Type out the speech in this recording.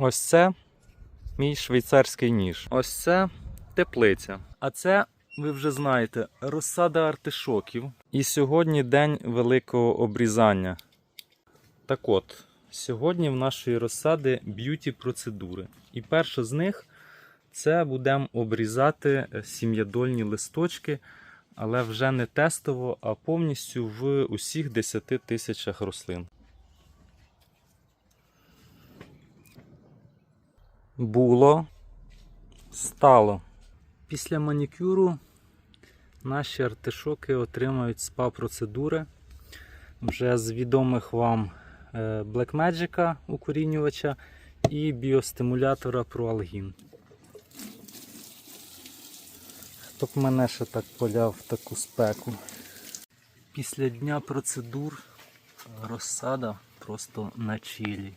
Ось це мій швейцарський ніж. Ось це теплиця. А це, ви вже знаєте, розсада артишоків. І сьогодні день великого обрізання. Так от, сьогодні в нашої розсади б'юті процедури. І перша з них це будемо обрізати е, сім'ядольні листочки, але вже не тестово, а повністю в усіх 10 тисячах рослин. Було, стало. Після манікюру наші артишоки отримають спа-процедури. Вже з відомих вам е, Blackmagic укорінювача і біостимулятора Proalgin. Хто б мене ще так поляв в таку спеку. Після дня процедур розсада просто на чилі.